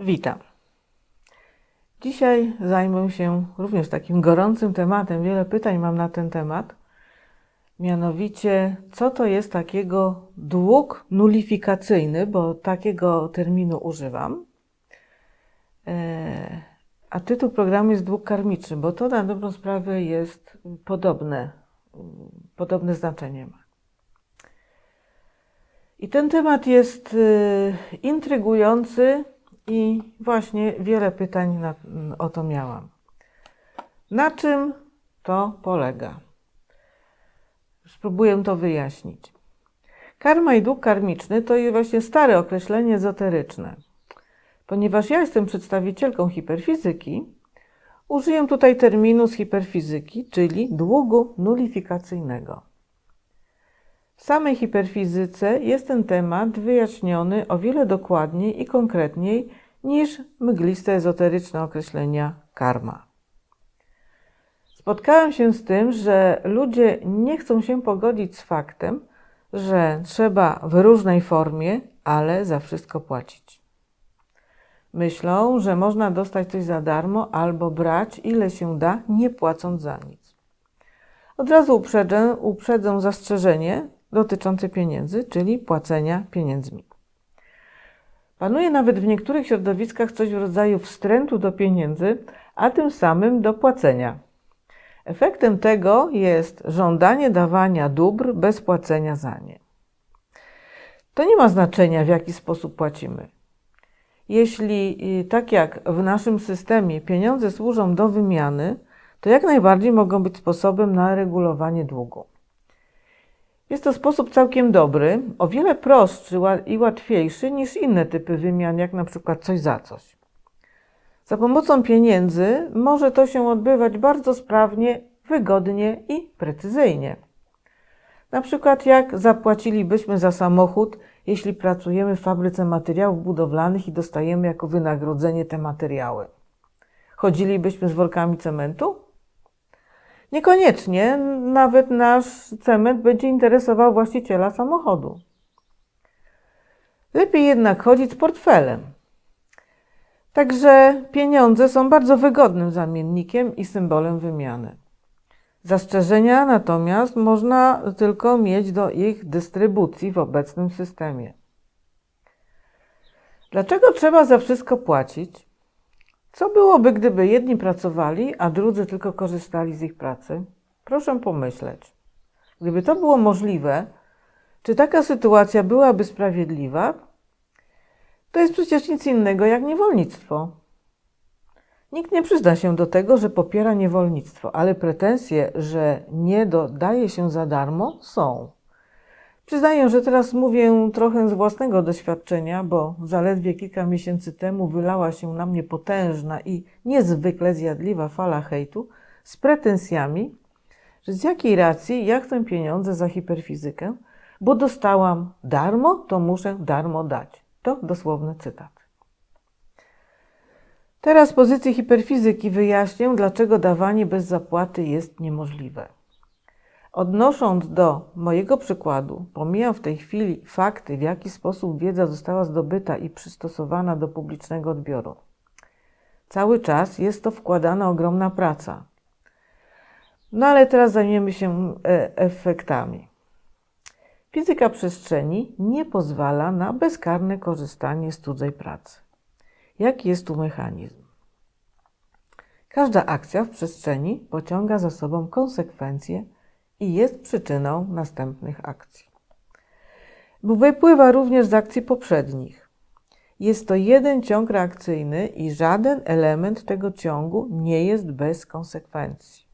Witam. Dzisiaj zajmę się również takim gorącym tematem. Wiele pytań mam na ten temat. Mianowicie, co to jest takiego dług nulifikacyjny, bo takiego terminu używam. E, A tytuł programu jest dług karmiczny, bo to na dobrą sprawę jest podobne, podobne znaczenie ma. I ten temat jest y, intrygujący i właśnie wiele pytań na, o to miałam. Na czym to polega? Spróbuję to wyjaśnić. Karma i dług karmiczny to jest właśnie stare określenie ezoteryczne. Ponieważ ja jestem przedstawicielką hiperfizyki, użyję tutaj terminu z hiperfizyki, czyli długu nulifikacyjnego. W samej hiperfizyce jest ten temat wyjaśniony o wiele dokładniej i konkretniej niż mgliste ezoteryczne określenia karma. Spotkałem się z tym, że ludzie nie chcą się pogodzić z faktem, że trzeba w różnej formie, ale za wszystko płacić. Myślą, że można dostać coś za darmo albo brać ile się da, nie płacąc za nic. Od razu uprzedzę, uprzedzę zastrzeżenie dotyczące pieniędzy, czyli płacenia pieniędzmi. Panuje nawet w niektórych środowiskach coś w rodzaju wstrętu do pieniędzy, a tym samym do płacenia. Efektem tego jest żądanie dawania dóbr bez płacenia za nie. To nie ma znaczenia, w jaki sposób płacimy. Jeśli, tak jak w naszym systemie, pieniądze służą do wymiany, to jak najbardziej mogą być sposobem na regulowanie długu. Jest to sposób całkiem dobry, o wiele prostszy i łatwiejszy niż inne typy wymian, jak na przykład coś za coś. Za pomocą pieniędzy może to się odbywać bardzo sprawnie, wygodnie i precyzyjnie. Na przykład jak zapłacilibyśmy za samochód, jeśli pracujemy w fabryce materiałów budowlanych i dostajemy jako wynagrodzenie te materiały. Chodzilibyśmy z workami cementu? Niekoniecznie, nawet nasz cement będzie interesował właściciela samochodu. Lepiej jednak chodzić z portfelem. Także pieniądze są bardzo wygodnym zamiennikiem i symbolem wymiany. Zastrzeżenia natomiast można tylko mieć do ich dystrybucji w obecnym systemie. Dlaczego trzeba za wszystko płacić? Co byłoby, gdyby jedni pracowali, a drudzy tylko korzystali z ich pracy? Proszę pomyśleć. Gdyby to było możliwe, czy taka sytuacja byłaby sprawiedliwa? To jest przecież nic innego jak niewolnictwo. Nikt nie przyzna się do tego, że popiera niewolnictwo, ale pretensje, że nie dodaje się za darmo, są. Przyznaję, że teraz mówię trochę z własnego doświadczenia, bo zaledwie kilka miesięcy temu wylała się na mnie potężna i niezwykle zjadliwa fala hejtu z pretensjami, że z jakiej racji ja chcę pieniądze za hiperfizykę, bo dostałam darmo, to muszę darmo dać. To dosłowny cytat. Teraz z pozycji hiperfizyki wyjaśnię, dlaczego dawanie bez zapłaty jest niemożliwe. Odnosząc do mojego przykładu, pomijam w tej chwili fakty, w jaki sposób wiedza została zdobyta i przystosowana do publicznego odbioru. Cały czas jest to wkładana ogromna praca. No ale teraz zajmiemy się e, efektami. Fizyka przestrzeni nie pozwala na bezkarne korzystanie z cudzej pracy. Jaki jest tu mechanizm? Każda akcja w przestrzeni pociąga za sobą konsekwencje i jest przyczyną następnych akcji. Wypływa również z akcji poprzednich. Jest to jeden ciąg reakcyjny i żaden element tego ciągu nie jest bez konsekwencji.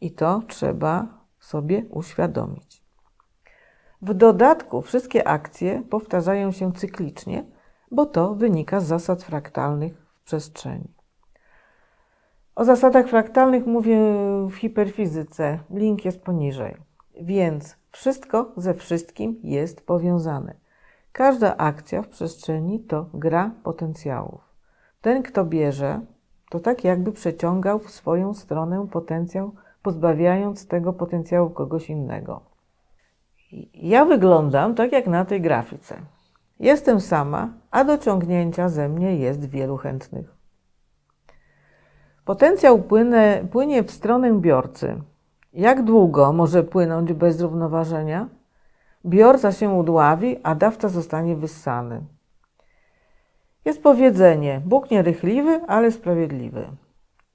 I to trzeba sobie uświadomić. W dodatku wszystkie akcje powtarzają się cyklicznie, bo to wynika z zasad fraktalnych w przestrzeni. O zasadach fraktalnych mówię w hiperfizyce. Link jest poniżej. Więc wszystko ze wszystkim jest powiązane. Każda akcja w przestrzeni to gra potencjałów. Ten, kto bierze, to tak jakby przeciągał w swoją stronę potencjał, pozbawiając tego potencjału kogoś innego. Ja wyglądam tak jak na tej grafice. Jestem sama, a do ciągnięcia ze mnie jest wielu chętnych. Potencjał płynę, płynie w stronę biorcy. Jak długo może płynąć bez równoważenia? Biorca się udławi, a dawca zostanie wyssany. Jest powiedzenie: Bóg nierychliwy, ale sprawiedliwy.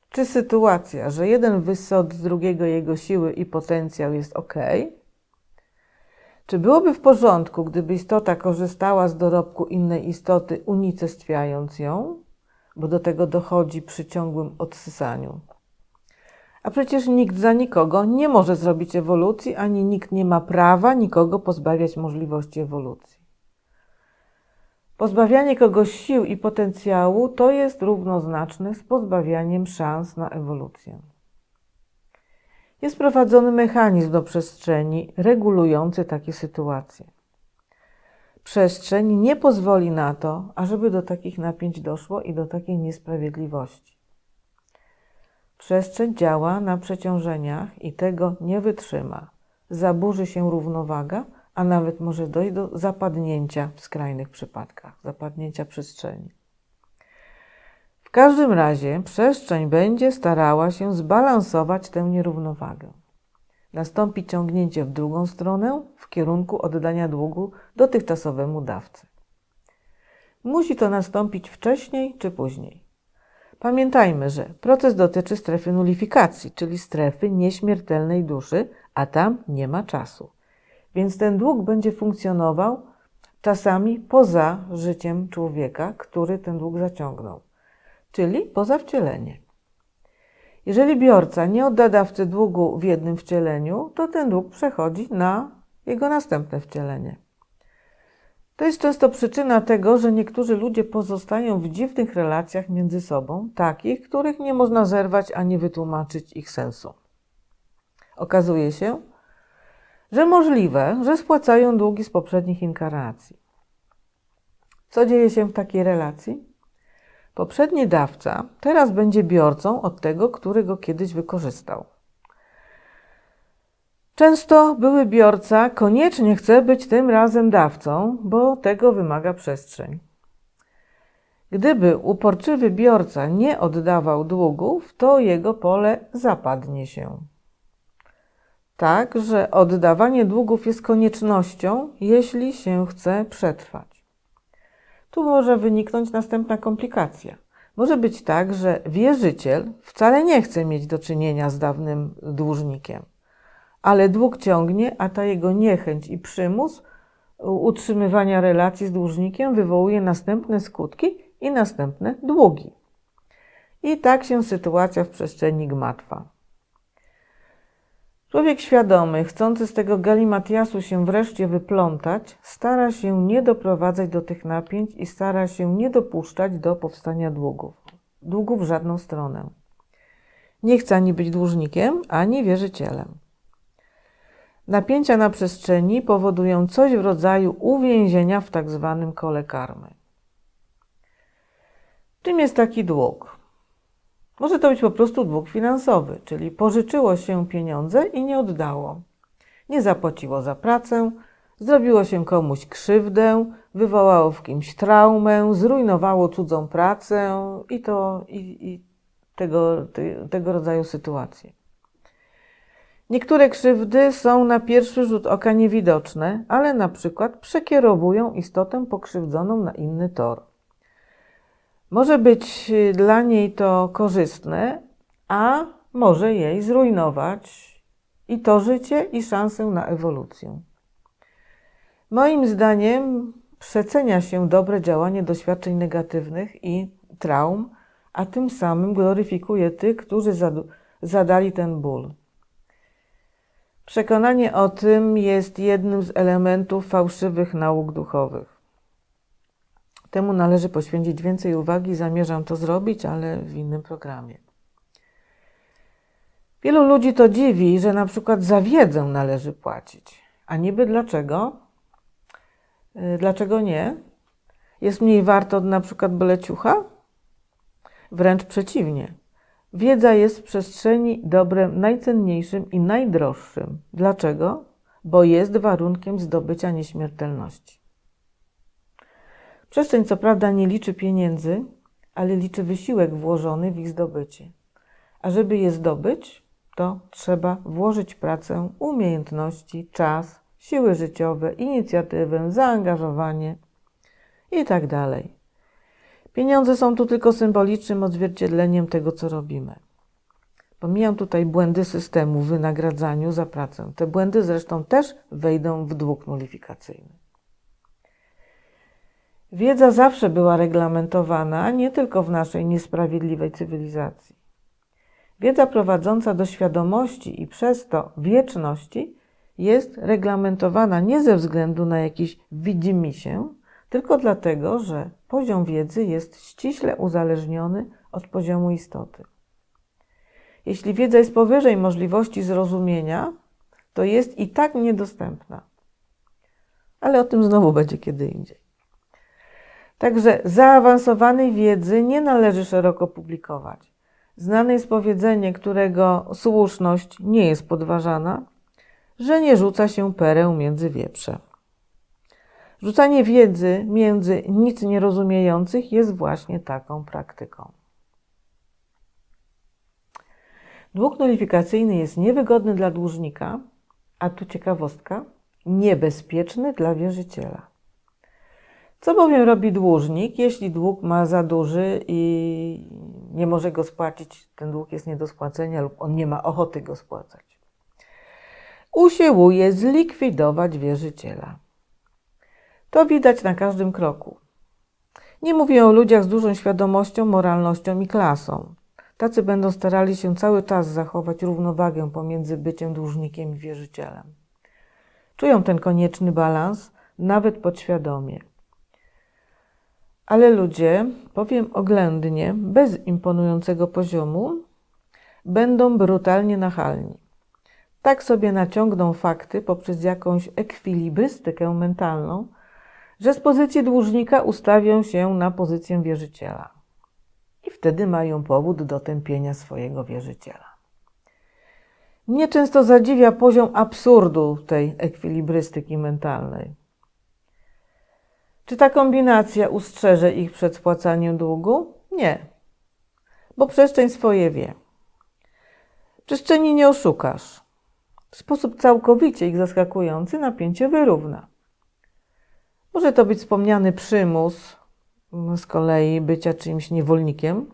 Czy sytuacja, że jeden wyssa od drugiego jego siły i potencjał jest ok? Czy byłoby w porządku, gdyby istota korzystała z dorobku innej istoty, unicestwiając ją? Bo do tego dochodzi przy ciągłym odsysaniu. A przecież nikt za nikogo nie może zrobić ewolucji, ani nikt nie ma prawa nikogo pozbawiać możliwości ewolucji. Pozbawianie kogoś sił i potencjału to jest równoznaczne z pozbawianiem szans na ewolucję. Jest prowadzony mechanizm do przestrzeni regulujący takie sytuacje. Przestrzeń nie pozwoli na to, ażeby do takich napięć doszło i do takiej niesprawiedliwości. Przestrzeń działa na przeciążeniach i tego nie wytrzyma. Zaburzy się równowaga, a nawet może dojść do zapadnięcia w skrajnych przypadkach, zapadnięcia przestrzeni. W każdym razie przestrzeń będzie starała się zbalansować tę nierównowagę. Nastąpi ciągnięcie w drugą stronę w kierunku oddania długu dotychczasowemu dawcy. Musi to nastąpić wcześniej czy później. Pamiętajmy, że proces dotyczy strefy nulifikacji, czyli strefy nieśmiertelnej duszy, a tam nie ma czasu. Więc ten dług będzie funkcjonował czasami poza życiem człowieka, który ten dług zaciągnął, czyli poza wcielenie. Jeżeli biorca nie odda dawcy długu w jednym wcieleniu, to ten dług przechodzi na jego następne wcielenie. To jest często przyczyna tego, że niektórzy ludzie pozostają w dziwnych relacjach między sobą, takich, których nie można zerwać ani wytłumaczyć ich sensu. Okazuje się, że możliwe, że spłacają długi z poprzednich inkarnacji. Co dzieje się w takiej relacji? Poprzedni dawca teraz będzie biorcą od tego, który go kiedyś wykorzystał. Często były biorca koniecznie chce być tym razem dawcą, bo tego wymaga przestrzeń. Gdyby uporczywy biorca nie oddawał długów, to jego pole zapadnie się. Tak, że oddawanie długów jest koniecznością, jeśli się chce przetrwać. Tu może wyniknąć następna komplikacja. Może być tak, że wierzyciel wcale nie chce mieć do czynienia z dawnym dłużnikiem ale dług ciągnie, a ta jego niechęć i przymus utrzymywania relacji z dłużnikiem wywołuje następne skutki i następne długi. I tak się sytuacja w przestrzeni gmatwa. Człowiek świadomy, chcący z tego galimatiasu się wreszcie wyplątać, stara się nie doprowadzać do tych napięć i stara się nie dopuszczać do powstania długów. Długów w żadną stronę. Nie chce ani być dłużnikiem, ani wierzycielem. Napięcia na przestrzeni powodują coś w rodzaju uwięzienia w tak zwanym kole karmy. Czym jest taki dług? Może to być po prostu dług finansowy, czyli pożyczyło się pieniądze i nie oddało. Nie zapłaciło za pracę, zrobiło się komuś krzywdę, wywołało w kimś traumę, zrujnowało cudzą pracę i to i, i tego, te, tego rodzaju sytuacje. Niektóre krzywdy są na pierwszy rzut oka niewidoczne, ale na przykład przekierowują istotę pokrzywdzoną na inny tor. Może być y, dla niej to korzystne, a może jej zrujnować i to życie, i szansę na ewolucję. Moim zdaniem przecenia się dobre działanie doświadczeń negatywnych i traum, a tym samym gloryfikuje tych, którzy zadali ten ból. Przekonanie o tym jest jednym z elementów fałszywych nauk duchowych. Temu należy poświęcić więcej uwagi, zamierzam to zrobić, ale w innym programie. Wielu ludzi to dziwi, że na przykład za wiedzę należy płacić. A niby dlaczego? Y, dlaczego nie? Jest mniej warto od na przykład byle ciucha? Wręcz przeciwnie. Wiedza jest w przestrzeni dobrem najcenniejszym i najdroższym. Dlaczego? Bo jest warunkiem zdobycia nieśmiertelności. Przestrzeń co prawda nie liczy pieniędzy, ale liczy wysiłek włożony w ich zdobycie. A żeby je zdobyć, to trzeba włożyć pracę, umiejętności, czas, siły życiowe, inicjatywę, zaangażowanie i tak. Pieniądze są tu tylko symbolicznym odzwierciedleniem tego, co robimy. Pomijam tutaj błędy systemu w wynagradzaniu za pracę. Te błędy zresztą też wejdą w dług nulifikacyjny. Wiedza zawsze była reglamentowana, nie tylko w naszej niesprawiedliwej cywilizacji. Wiedza prowadząca do świadomości i przez to wieczności jest reglamentowana nie ze względu na jakiś widzimisię, tylko dlatego, że poziom wiedzy jest ściśle uzależniony od poziomu istoty. Jeśli wiedza jest powyżej możliwości zrozumienia, to jest i tak niedostępna. Ale o tym znowu będzie kiedy indziej. Także zaawansowanej wiedzy nie należy szeroko publikować. Znane jest powiedzenie, którego słuszność nie jest podważana, że nie rzuca się pereł między wieprze. Rzucanie wiedzy między nic nierozumiejących jest właśnie taką praktyką. Dług nulifikacyjny jest niewygodny dla dłużnika, a tu ciekawostka, niebezpieczny dla wierzyciela. Co bowiem robi dłużnik, jeśli dług ma za duży i nie może go spłacić, ten dług jest nie do spłacenia lub on nie ma ochoty go spłacać? Usiłuje zlikwidować wierzyciela. To widać na każdym kroku. Nie mówię o ludziach z dużą świadomością, moralnością i klasą. Tacy będą starali się cały czas zachować równowagę pomiędzy byciem dłużnikiem i wierzycielem. Czują ten konieczny balans, nawet podświadomie. Ale ludzie, powiem oględnie, bez imponującego poziomu, będą brutalnie nachalni. Tak sobie naciągną fakty poprzez jakąś ekwilibrystykę mentalną, że z pozycji dłużnika ustawią się na pozycję wierzyciela. I wtedy mają powód do tępienia swojego wierzyciela. Mnie często zadziwia poziom absurdu tej ekwilibrystyki mentalnej. Czy ta kombinacja ustrzeże ich przed spłacaniem długu? Nie, bo przestrzeń swoje wie. Przestrzeni nie oszukasz. W sposób całkowicie ich zaskakujący napięcie wyrówna. Może to być wspomniany przymus, z kolei bycia czyimś niewolnikiem.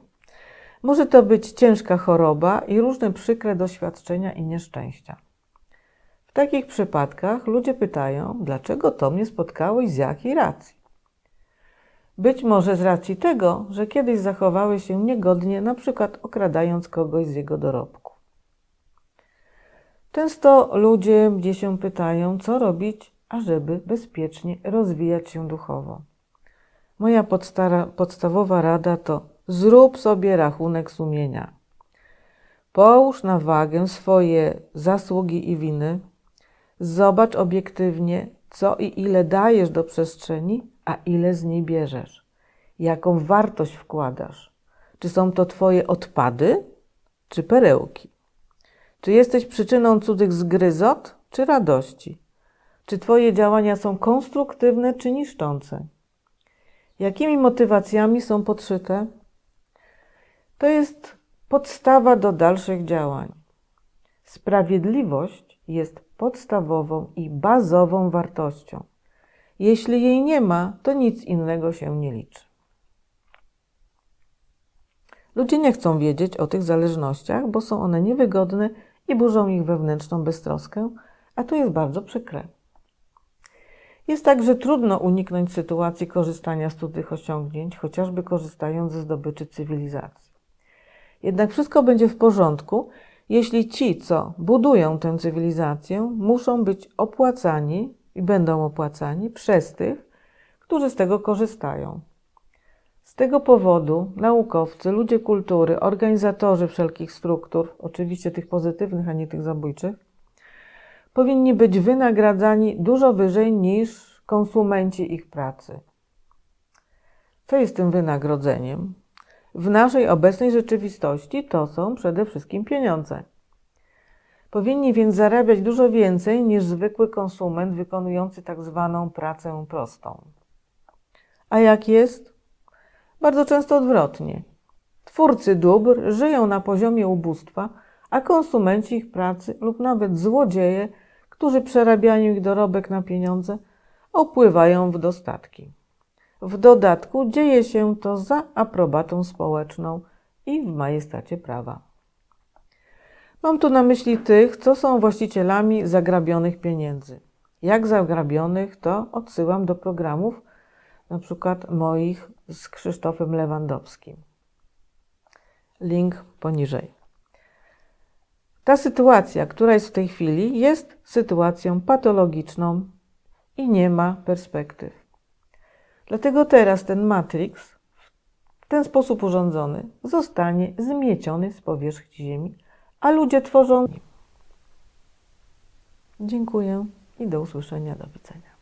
Może to być ciężka choroba i różne przykre doświadczenia i nieszczęścia. W takich przypadkach ludzie pytają, dlaczego to mnie spotkało i z jakiej racji. Być może z racji tego, że kiedyś zachowały się niegodnie, na przykład okradając kogoś z jego dorobku. Często ludzie gdzieś się pytają, co robić, ażeby bezpiecznie rozwijać się duchowo. Moja podstawowa rada to zrób sobie rachunek sumienia. Połóż na wagę swoje zasługi i winy. Zobacz obiektywnie, co i ile dajesz do przestrzeni, a ile z niej bierzesz. Jaką wartość wkładasz? Czy są to Twoje odpady, czy perełki? Czy jesteś przyczyną cudzych zgryzot, czy radości? Czy Twoje działania są konstruktywne, czy niszczące? Jakimi motywacjami są podszyte? To jest podstawa do dalszych działań. Sprawiedliwość jest podstawową i bazową wartością. Jeśli jej nie ma, to nic innego się nie liczy. Ludzie nie chcą wiedzieć o tych zależnościach, bo są one niewygodne i burzą ich wewnętrzną beztroskę, a to jest bardzo przykre. Jest także trudno uniknąć sytuacji korzystania z cudzych osiągnięć, chociażby korzystając ze zdobyczy cywilizacji. Jednak wszystko będzie w porządku, jeśli ci, co budują tę cywilizację, muszą być opłacani i będą opłacani przez tych, którzy z tego korzystają. Z tego powodu naukowcy, ludzie kultury, organizatorzy wszelkich struktur, oczywiście tych pozytywnych, a nie tych zabójczych, powinni być wynagradzani dużo wyżej niż konsumenci ich pracy. Co jest tym wynagrodzeniem? W naszej obecnej rzeczywistości to są przede wszystkim pieniądze. Powinni więc zarabiać dużo więcej niż zwykły konsument wykonujący tak zwaną pracę prostą. A jak jest? Bardzo często odwrotnie. Twórcy dóbr żyją na poziomie ubóstwa, a konsumenci ich pracy lub nawet złodzieje, którzy przerabiają ich dorobek na pieniądze, opływają w dostatki. W dodatku dzieje się to za aprobatą społeczną i w majestacie prawa. Mam tu na myśli tych, co są właścicielami zagrabionych pieniędzy. Jak zagrabionych, to odsyłam do programów, na przykład moich z Krzysztofem Lewandowskim. Link poniżej. Ta sytuacja, która jest w tej chwili, jest sytuacją patologiczną i nie ma perspektyw. Dlatego teraz ten Matrix, w ten sposób urządzony, zostanie zmieciony z powierzchni Ziemi, a ludzie tworzą. Dziękuję i do usłyszenia, do widzenia.